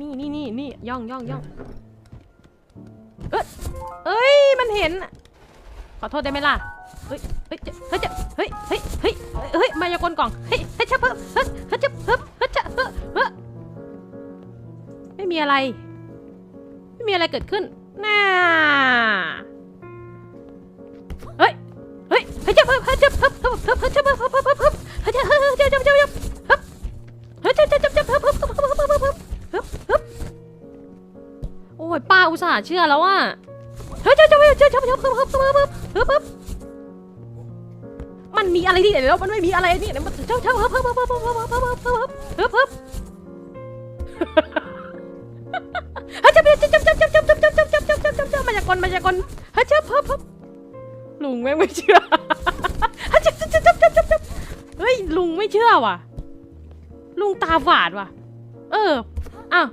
นี่นี่นี่นี่ย่องย่องย่องเอ้ยเอ้ยมันเห็น ขอโทษได้ไหมล่ะเฮ้ยเฮ้ยเฮ้ยเฮ้ยเฮ้ยเฮ้ยเฮ้ยมายากลกล่องเฮ้ยเฮ้ยชับเพิ่มเฮ้ยเฮ้ยชับเพิ่มเฮ้ยชับเพิ่มเฮ้ยไม่มีอะไร ไม่มีอะไรเกิดขึ้นน่าเฮ้ยเฮ้ยเฮ้ยชับเพิ่มเฮ้ยชับเพิ่มเพิ่มเพิ่มเฮ้ยชับเพิ่มเพิ่ม ยป้าอุตส่าห์เชื่อแล้วว่าเฮ้ยเชับชับชับชับชับเพิ่มเพิ่มเพิ่มเพิ่มเพิ่มเพิ่มมันมีอะไรที่ไหนแล้วมันไม่มีอะไรนี่เดี๋ยวมันเจ้าเจ้าเพิ่มเพิ่มเพิ่มเพิ่มเพิ่มเพิ่มเพิ่มเพิ่มเพิ่มเพิ่มเฮ้ยจับจับจับจับจับจับจับจับจับจับจับจับจับจับมายากลมายากลเฮ้ยจับเพิ่มเพิ่มลุงแม่งไม่เชื่อเฮ้ยจับจับจับจับจับจับจับเฮ้ยลุงไม่เชื่อว่ะ ลุงตาฝาดว่ะ เอออ้าว